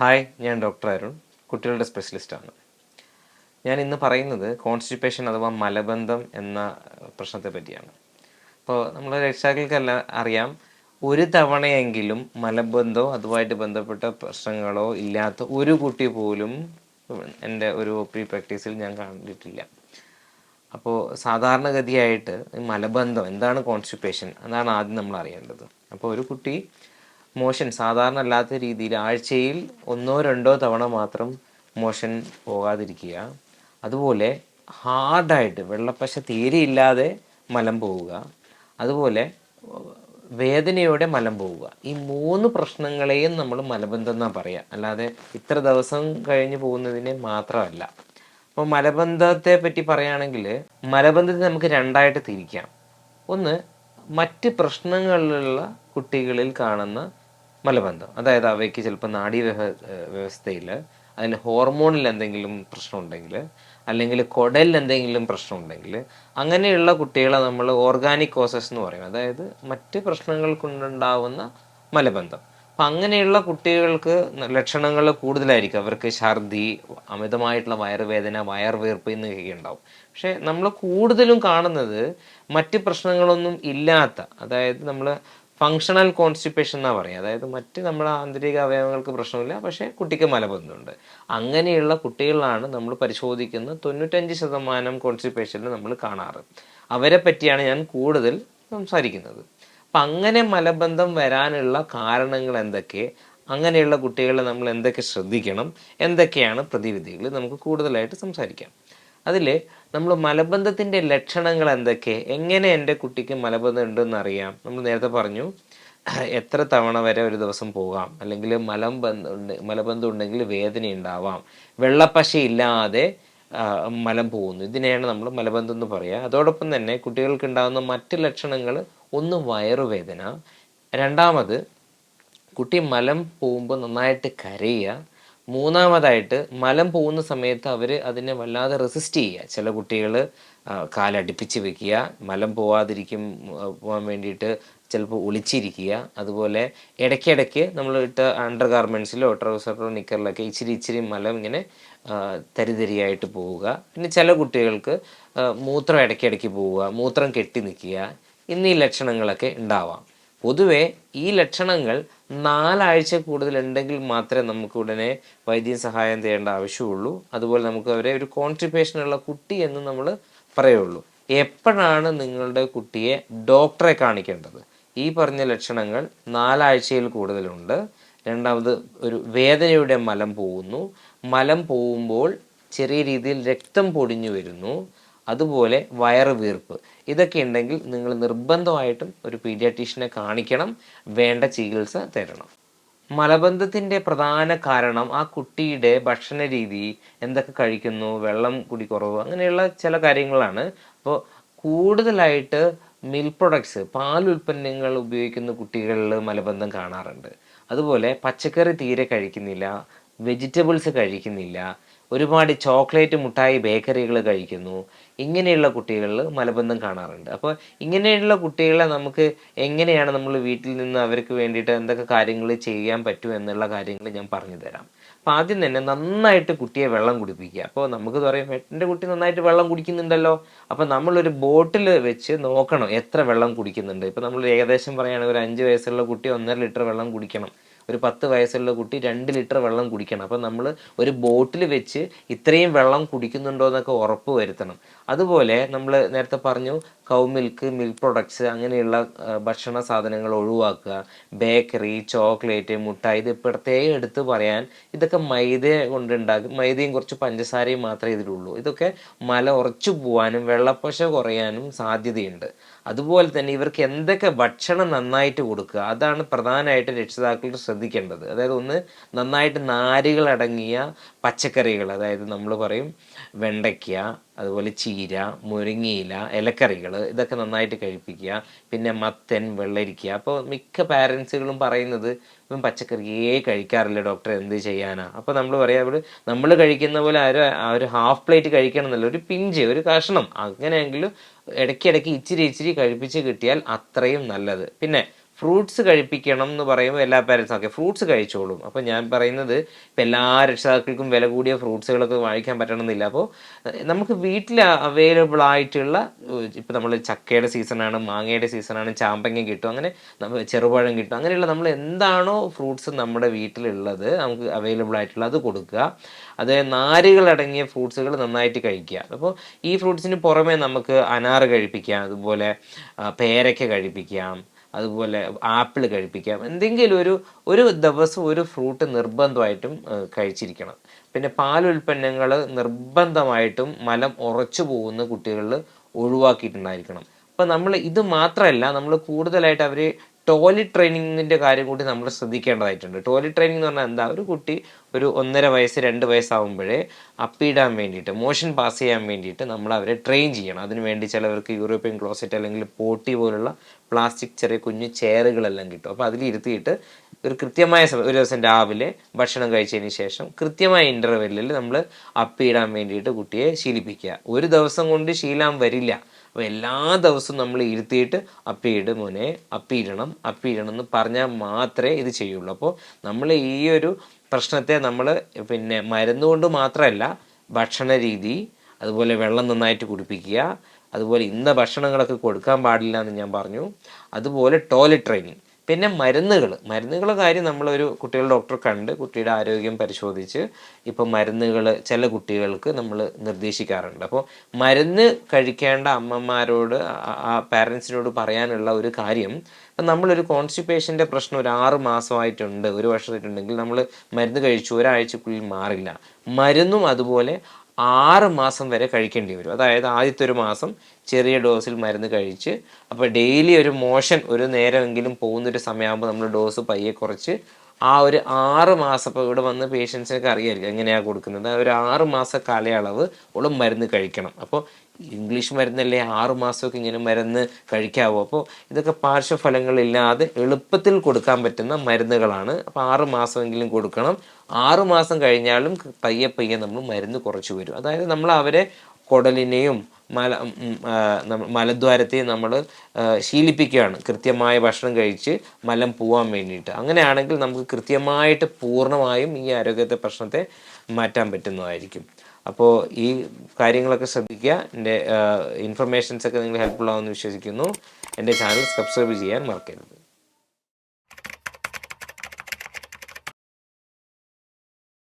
Hi ഞാൻ doctor Arun കുട്ടികളുടെ സ്പെഷ്യലിസ്റ്റാണ് ഞാൻ ഇന്ന് പറയുന്നത് കോൺസ്റ്റിപ്പേഷൻ അഥവാ മലബന്ധം എന്ന പ്രശ്നത്തെ പറ്റിയാണ്. അപ്പോൾ നമ്മൾ രക്ഷാക്കൾക്കെല്ലാം അറിയാം ഒരു തവണയെങ്കിലും മലബന്ധമോ അതുമായിട്ട് ബന്ധപ്പെട്ട പ്രശ്നങ്ങളോ ഇല്ലാത്ത ഒരു കുട്ടി പോലും എന്റെ ഒരു ഒ പി പ്രാക്ടീസിൽ ഞാൻ കണ്ടിട്ടില്ല. അപ്പോൾ സാധാരണഗതിയായിട്ട് മലബന്ധം എന്താണ് കോൺസ്റ്റിപ്പേഷൻ അതാണ് ആദ്യം നമ്മൾ അറിയേണ്ടത്. അപ്പോൾ ഒരു കുട്ടി മോഷൻ സാധാരണ അല്ലാത്ത രീതിയിൽ ആഴ്ചയിൽ ഒന്നോ രണ്ടോ തവണ മാത്രം മോഷൻ പോകാതിരിക്കുക. അതുപോലെ ഹാർഡായിട്ട് വെള്ളപ്പശ തീരെ ഇല്ലാതെ മലം പോവുക. അതുപോലെ വേദനയോടെ മലം പോവുക. ഈ മൂന്ന് പ്രശ്നങ്ങളെയും നമ്മൾ മലബന്ധം എന്നാണ് പറയുക അല്ലാതെ ഇത്ര ദിവസം കഴിഞ്ഞ് പോകുന്നതിനെ മാത്രമല്ല. അപ്പോൾ മലബന്ധത്തെ പറ്റി പറയുകയാണെങ്കിൽ മലബന്ധത്തെ നമുക്ക് രണ്ടായിട്ട് തിരിക്കാം. ഒന്ന് മറ്റ് പ്രശ്നങ്ങളിലുള്ള കുട്ടികളിൽ കാണുന്ന മലബന്ധം. അതായത് അവയ്ക്ക് ചിലപ്പോൾ നാഡീ വ്യവ വ്യവസ്ഥയിൽ അതിന് ഹോർമോണിൽ എന്തെങ്കിലും പ്രശ്നമുണ്ടെങ്കിൽ അല്ലെങ്കിൽ കുടലിൽ എന്തെങ്കിലും പ്രശ്നമുണ്ടെങ്കിൽ അങ്ങനെയുള്ള കുട്ടികളെ നമ്മൾ ഓർഗാനിക് കോസസ് എന്ന് പറയും. അതായത് മറ്റ് പ്രശ്നങ്ങൾ കൊണ്ടുണ്ടാവുന്ന മലബന്ധം. അപ്പം അങ്ങനെയുള്ള കുട്ടികൾക്ക് ലക്ഷണങ്ങൾ കൂടുതലായിരിക്കും. അവർക്ക് ഛർദി അമിതമായിട്ടുള്ള വയറുവേദന വയർവീർപ്പ് എന്നൊക്കെ ഉണ്ടാവും. പക്ഷേ നമ്മൾ കൂടുതലും കാണുന്നത് മറ്റ് പ്രശ്നങ്ങളൊന്നും ഇല്ലാത്ത അതായത് നമ്മൾ ഫങ്ഷണൽ കോൺസ്റ്റിപ്പേഷൻ എന്നാണ് പറയുക അതായത് മറ്റ് നമ്മുടെ ആന്തരിക അവയവങ്ങൾക്ക് പ്രശ്നമില്ല പക്ഷേ കുട്ടിക്ക് മലബന്ധമുണ്ട്. അങ്ങനെയുള്ള കുട്ടികളാണ് നമ്മൾ പരിശോധിക്കുന്ന തൊണ്ണൂറ്റഞ്ച് ശതമാനം കോൺസ്റ്റിപ്പേഷനിൽ നമ്മൾ കാണാറ്. അവരെ പറ്റിയാണ് ഞാൻ കൂടുതൽ സംസാരിക്കുന്നത്. അപ്പം അങ്ങനെ മലബന്ധം വരാനുള്ള കാരണങ്ങൾ എന്തൊക്കെ? അങ്ങനെയുള്ള കുട്ടികളെ നമ്മൾ എന്തൊക്കെ ശ്രദ്ധിക്കണം? എന്തൊക്കെയാണ് പ്രതിവിധികൾ? നമുക്ക് കൂടുതലായിട്ട് സംസാരിക്കാം. അതിൽ നമ്മൾ മലബന്ധത്തിന്റെ ലക്ഷണങ്ങൾ എന്തൊക്കെ എങ്ങനെ എന്റെ കുട്ടിക്ക് മലബന്ധം ഉണ്ടെന്ന് അറിയാം നമ്മൾ നേരത്തെ പറഞ്ഞു എത്ര തവണ വരെ ഒരു ദിവസം പോകാം. അല്ലെങ്കിൽ മലം ബന്ധം മലബന്ധം ഉണ്ടെങ്കിൽ വേദന ഉണ്ടാവാം. വെള്ളപ്പശ ഇല്ലാതെ മലം പോകുന്നു. ഇതിനെയാണ് നമ്മൾ മലബന്ധം എന്ന് പറയുക അതോടൊപ്പം തന്നെ കുട്ടികൾക്ക് ഉണ്ടാകുന്ന മറ്റ് ലക്ഷണങ്ങൾ ഒന്ന് വയറുവേദന. രണ്ടാമത് കുട്ടി മലം പോകുമ്പോൾ നന്നായിട്ട് കരയുക. മൂന്നാമതായിട്ട് മലം പോകുന്ന സമയത്ത് അവർ അതിനെ വല്ലാതെ റെസിസ്റ്റ് ചെയ്യുക. ചില കുട്ടികൾ കാലടിപ്പിച്ച് വെക്കുക മലം പോവാതിരിക്കും പോകാൻ വേണ്ടിയിട്ട് ചിലപ്പോൾ ഒളിച്ചിരിക്കുക. അതുപോലെ ഇടയ്ക്കിടയ്ക്ക് നമ്മൾ ഇട്ട അണ്ടർ ഗാർമെൻസിലോ ട്രൗസറിലോ നിക്കറിലൊക്കെ ഇച്ചിരി ഇച്ചിരി മലം ഇങ്ങനെ തരിതരിയായിട്ട് പോവുക. പിന്നെ ചില കുട്ടികൾക്ക് മൂത്രം ഇടയ്ക്കിടയ്ക്ക് പോവുക മൂത്രം കെട്ടി നിൽക്കുക എന്നീ ലക്ഷണങ്ങളൊക്കെ ഉണ്ടാവാം. പൊതുവെ ഈ ലക്ഷണങ്ങൾ നാലാഴ്ച കൂടുതൽ ഉണ്ടെങ്കിൽ മാത്രമേ നമുക്ക് ഉടനെ വൈദ്യ സഹായം തേടേണ്ട ആവശ്യമുള്ളൂ. അതുപോലെ നമുക്ക് അവരെ ഒരു കോൺട്രിപ്പേഷനുള്ള കുട്ടി എന്ന് നമ്മൾ പറയുള്ളൂ. എപ്പോഴാണ് നിങ്ങളുടെ കുട്ടിയെ ഡോക്ടറെ കാണിക്കേണ്ടത്? ഈ പറഞ്ഞ ലക്ഷണങ്ങൾ നാലാഴ്ചയിൽ കൂടുതലുണ്ട്. രണ്ടാമത് ഒരു വേദനയുടെ മലം പോകുന്നു. മലം പോകുമ്പോൾ ചെറിയ രീതിയിൽ രക്തം പൊടിഞ്ഞു വരുന്നു. അതുപോലെ വയറ് വീർപ്പ്. ഇതൊക്കെ ഉണ്ടെങ്കിൽ നിങ്ങൾ നിർബന്ധമായിട്ടും ഒരു പീഡിയാട്രീഷ്യനെ കാണിക്കണം വേണ്ട ചികിത്സ തരണം. മലബന്ധത്തിന്റെ പ്രധാന കാരണം ആ കുട്ടിയുടെ ഭക്ഷണ രീതി എന്തൊക്കെ കഴിക്കുന്നു വെള്ളം കുടി കുറവ് അങ്ങനെയുള്ള ചില കാര്യങ്ങളാണ്. അപ്പോൾ കൂടുതലായിട്ട് മിൽക്ക് പ്രൊഡക്ട്സ് പാൽ ഉൽപ്പന്നങ്ങൾ ഉപയോഗിക്കുന്ന കുട്ടികളിൽ മലബന്ധം കാണാറുണ്ട്. അതുപോലെ പച്ചക്കറി തീരെ കഴിക്കുന്നില്ല വെജിറ്റബിൾസ് കഴിക്കുന്നില്ല ഒരുപാട് ചോക്ലേറ്റ് മുട്ടായി ബേക്കറികൾ കഴിക്കുന്നു. ഇങ്ങനെയുള്ള കുട്ടികളിൽ മലബന്ധം കാണാറുണ്ട്. അപ്പോൾ ഇങ്ങനെയുള്ള കുട്ടികളെ നമുക്ക് എങ്ങനെയാണ് നമ്മൾ വീട്ടിൽ നിന്ന് അവർക്ക് വേണ്ടിയിട്ട് എന്തൊക്കെ കാര്യങ്ങൾ ചെയ്യാൻ പറ്റും എന്നുള്ള കാര്യങ്ങൾ ഞാൻ പറഞ്ഞു തരാം. അപ്പോൾ ആദ്യം തന്നെ നന്നായിട്ട് കുട്ടിയെ വെള്ളം കുടിപ്പിക്കുക. അപ്പോൾ നമുക്ക് പറയാം എന്റെ കുട്ടി നന്നായിട്ട് വെള്ളം കുടിക്കുന്നുണ്ടല്ലോ. അപ്പോൾ നമ്മളൊരു ബോട്ടിൽ വെച്ച് നോക്കണം എത്ര വെള്ളം കുടിക്കുന്നുണ്ട്. ഇപ്പോൾ നമ്മൾ ഏകദേശം പറയുകയാണെങ്കിൽ ഒരു അഞ്ച് വയസ്സുള്ള കുട്ടി ഒന്നര ലിറ്റർ വെള്ളം കുടിക്കണം. ഒരു പത്ത് വയസ്സുള്ള കുട്ടി രണ്ട് ലിറ്റർ വെള്ളം കുടിക്കണം. അപ്പം നമ്മൾ ഒരു ബോട്ടിൽ വെച്ച് ഇത്രയും വെള്ളം കുടിക്കുന്നുണ്ടോ എന്നൊക്കെ ഉറപ്പ് വരുത്തണം. അതുപോലെ നമ്മൾ നേരത്തെ പറഞ്ഞു കൗ മിൽക്ക് മിൽക്ക് പ്രൊഡക്ട്സ് അങ്ങനെയുള്ള ഭക്ഷണ സാധനങ്ങൾ ഒഴിവാക്കുക. ബേക്കറി ചോക്ലേറ്റ് മുട്ടായി ഇത് പ്രത്യേകം എടുത്ത് പറയാൻ ഇതൊക്കെ മൈദ കൊണ്ടുണ്ടാക്കും. മൈദയും കുറച്ച് പഞ്ചസാരയും മാത്രമേ ഇതിലുള്ളൂ. ഇതൊക്കെ മല ഉറച്ചു പോവാനും വെള്ളപ്പശ കുറയാനും സാധ്യതയുണ്ട്. അതുപോലെ തന്നെ ഇവർക്ക് എന്തൊക്കെ ഭക്ഷണം നന്നായിട്ട് കൊടുക്കുക അതാണ് പ്രധാനമായിട്ട് രക്ഷിതാക്കൾ ശ്രദ്ധിക്കേണ്ടത്. അതായത് ഒന്ന് നന്നായിട്ട് നാരുകളടങ്ങിയ പച്ചക്കറികൾ അതായത് നമ്മൾ പറയും വെണ്ടയ്ക്ക അതുപോലെ ചീര മുരിങ്ങയില ഇലക്കറികൾ ഇതൊക്കെ നന്നായിട്ട് കഴിപ്പിക്കുക. പിന്നെ മത്തൻ വെള്ളരിക്ക. അപ്പോൾ മിക്ക പാരൻസുകളും പറയുന്നത് ഇപ്പം പച്ചക്കറിയേ കഴിക്കാറില്ല ഡോക്ടർ എന്ത് ചെയ്യാനാ? അപ്പോൾ നമ്മൾ പറയാം അവിടെ നമ്മൾ കഴിക്കുന്ന പോലെ ആരോ ഒരു ഹാഫ് പ്ലേറ്റ് കഴിക്കണം എന്നല്ല ഒരു പിഞ്ച് ഒരു കഷ്ണം. അങ്ങനെയെങ്കിലും ഇടയ്ക്കിടയ്ക്ക് ഇച്ചിരി ഇച്ചിരി കഴിപ്പിച്ച് കിട്ടിയാൽ അത്രയും നല്ലത്. പിന്നെ ഫ്രൂട്ട്സ് കഴിപ്പിക്കണം എന്ന് പറയുമ്പോൾ എല്ലാ പാരൻസും ഓക്കെ ഫ്രൂട്ട്സ് കഴിച്ചോളും. അപ്പോൾ ഞാൻ പറയുന്നത് ഇപ്പം എല്ലാ രക്ഷിതാക്കൾക്കും വില കൂടിയ ഫ്രൂട്ട്സുകളൊക്കെ വാങ്ങിക്കാൻ പറ്റണമെന്നില്ല. അപ്പോൾ നമുക്ക് വീട്ടിൽ അവൈലബിൾ ആയിട്ടുള്ള ഇപ്പം നമ്മൾ ചക്കയുടെ സീസണാണ് മാങ്ങയുടെ സീസണാണ് ചാമ്പങ്ങ കിട്ടും അങ്ങനെ ചെറുപഴം കിട്ടും അങ്ങനെയുള്ള നമ്മൾ എന്താണോ ഫ്രൂട്ട്സ് നമ്മുടെ വീട്ടിലുള്ളത് നമുക്ക് അവൈലബിൾ ആയിട്ടുള്ള അത് കൊടുക്കുക. അത് നാരുകളടങ്ങിയ ഫ്രൂട്ട്സുകൾ നന്നായിട്ട് കഴിക്കുക. അപ്പോൾ ഈ ഫ്രൂട്ട്സിന് പുറമേ നമുക്ക് അനാറ് കഴിപ്പിക്കാം അതുപോലെ പേരയ്ക്ക കഴിപ്പിക്കാം അതുപോലെ ആപ്പിൾ കഴിപ്പിക്കാം. എന്തെങ്കിലും ഒരു ഒരു ദിവസം ഒരു ഫ്രൂട്ട് നിർബന്ധമായിട്ടും കഴിച്ചിരിക്കണം. പിന്നെ പാലുൽപ്പന്നങ്ങൾ നിർബന്ധമായിട്ടും മലം ഉറച്ചു പോകുന്ന കുട്ടികളിൽ ഒഴിവാക്കിയിട്ടുണ്ടായിരിക്കണം. അപ്പോൾ നമ്മൾ ഇത് മാത്രമല്ല നമ്മൾ കൂടുതലായിട്ട് അവർ ടോയ്ലറ്റ് ട്രെയിനിങ്ങിന്റെ കാര്യം കൂടി നമ്മൾ ശ്രദ്ധിക്കേണ്ടതായിട്ടുണ്ട്. ടോയ്ലറ്റ് ട്രെയിനിങ് എന്ന് പറഞ്ഞാൽ എന്താ? ഒരു കുട്ടി ഒരു ഒന്നര വയസ്സ് രണ്ട് വയസ്സാവുമ്പോഴേ അപ്പിടാൻ വേണ്ടിയിട്ട് മോഷൻ പാസ് ചെയ്യാൻ വേണ്ടിയിട്ട് നമ്മൾ അവരെ ട്രെയിൻ ചെയ്യണം. അതിനുവേണ്ടി ചിലവർക്ക് യൂറോപ്യൻ ക്ലോസറ്റ് അല്ലെങ്കിൽ പോട്ടി പോലുള്ള പ്ലാസ്റ്റിക് ചെറിയ കുഞ്ഞു ചെയറുകളെല്ലാം കിട്ടും. അപ്പോൾ അതിലിരുത്തിയിട്ട് ഒരു കൃത്യമായ സമയം ഒരു ദിവസം രാവിലെ ഭക്ഷണം കഴിച്ചതിന് ശേഷം കൃത്യമായ ഇന്റർവെല്ലിൽ നമ്മൾ അപ്പിടാൻ വേണ്ടിയിട്ട് കുട്ടിയെ ശീലിപ്പിക്കുക. ഒരു ദിവസം കൊണ്ട് ശീലാൻ വരില്ല. അപ്പോൾ എല്ലാ ദിവസവും നമ്മൾ ഇരുത്തിയിട്ട് അപ്പിയിട് മോനെ അപ്പിയിടണം അപ്പിയിടണം എന്ന് പറഞ്ഞാൽ മാത്രമേ ഇത് ചെയ്യുള്ളൂ. അപ്പോൾ നമ്മൾ ഈ ഒരു പ്രശ്നത്തെ നമ്മൾ പിന്നെ മരുന്ന് കൊണ്ട് മാത്രമല്ല ഭക്ഷണ രീതി അതുപോലെ വെള്ളം നന്നായിട്ട് കുടിപ്പിക്കുക അതുപോലെ ഇന്ന ഭക്ഷണങ്ങളൊക്കെ കൊടുക്കാൻ പാടില്ല എന്ന് ഞാൻ പറഞ്ഞു. അതുപോലെ ടോയ്ലറ്റ് ട്രെയിനിങ് പിന്നെ മരുന്നുകൾ മരുന്നുകളുടെ കാര്യം നമ്മളൊരു കുട്ടികളുടെ ഡോക്ടർ കണ്ട് കുട്ടിയുടെ ആരോഗ്യം പരിശോധിച്ച് ഇപ്പോൾ മരുന്നുകൾ ചില കുട്ടികൾക്ക് നമ്മൾ നിർദ്ദേശിക്കാറുണ്ട്. അപ്പോൾ മരുന്ന് കഴിക്കേണ്ട അമ്മമാരോട് ആ- പാരൻസിനോട് പറയാനുള്ള ഒരു കാര്യം ഇപ്പം നമ്മളൊരു കോൺസ്റ്റിപ്പേഷന്റെ പ്രശ്നം ഒരു ആറ് മാസമായിട്ടുണ്ട് ഒരു വർഷമായിട്ടുണ്ടെങ്കിൽ നമ്മൾ മരുന്ന് കഴിച്ചു ഒരാഴ്ചക്കുള്ളിൽ മാറില്ല. മരുന്നും അതുപോലെ ആറ് മാസം വരെ കഴിക്കേണ്ടി വരും. അതായത് ആദ്യത്തെ ഒരു മാസം ചെറിയ ഡോസിൽ മരുന്ന് കഴിച്ച് അപ്പോൾ ഡെയിലി ഒരു മോഷൻ ഒരു നേരമെങ്കിലും പോകുന്നൊരു സമയമാകുമ്പോൾ നമ്മൾ ഡോസ് പയ്യെ കുറച്ച് ആ ഒരു ആറ് മാസം ഇപ്പോൾ ഇവിടെ വന്ന് പേഷ്യൻസിനൊക്കെ അറിയായിരിക്കും എങ്ങനെയാണ് കൊടുക്കുന്നത്. ഒരു ആറ് മാസ കാലയളവ് ഉള്ള മരുന്ന് കഴിക്കണം. അപ്പോൾ ഇംഗ്ലീഷ് മരുന്നല്ലേ ആറ് മാസമൊക്കെ ഇങ്ങനെ മരുന്ന് കഴിക്കാവോ. അപ്പോൾ ഇതൊക്കെ പാർശ്വഫലങ്ങളില്ലാതെ എളുപ്പത്തിൽ കൊടുക്കാൻ പറ്റുന്ന മരുന്നുകളാണ്. അപ്പോൾ ആറ് മാസമെങ്കിലും കൊടുക്കണം. ആറ് മാസം കഴിഞ്ഞാലും പയ്യെ പയ്യെ നമ്മൾ മരുന്ന് കുറച്ച് വരും. അതായത് നമ്മൾ അവരെ കുടലിനെയും മല മലദ്വാരത്തെ നമ്മൾ ശീലിപ്പിക്കുകയാണ്. കൃത്യമായ ഭക്ഷണം കഴിച്ച് മലം പോവാൻ വേണ്ടിയിട്ട്. അങ്ങനെയാണെങ്കിൽ നമുക്ക് കൃത്യമായിട്ട് പൂർണമായും ഈ ആരോഗ്യത്തെ പ്രശ്നത്തെ മാറ്റാൻ പറ്റുന്നതായിരിക്കും. അപ്പോൾ ഈ കാര്യങ്ങളൊക്കെ ശ്രദ്ധിക്കുക. എന്റെ ഇൻഫർമേഷൻസ് ഒക്കെ നിങ്ങൾ ഹെൽപ്ഫുൾ ആവുമെന്ന് വിശ്വസിക്കുന്നു. എന്റെ ചാനൽ സബ്സ്ക്രൈബ് ചെയ്യാൻ മറക്കരുത്.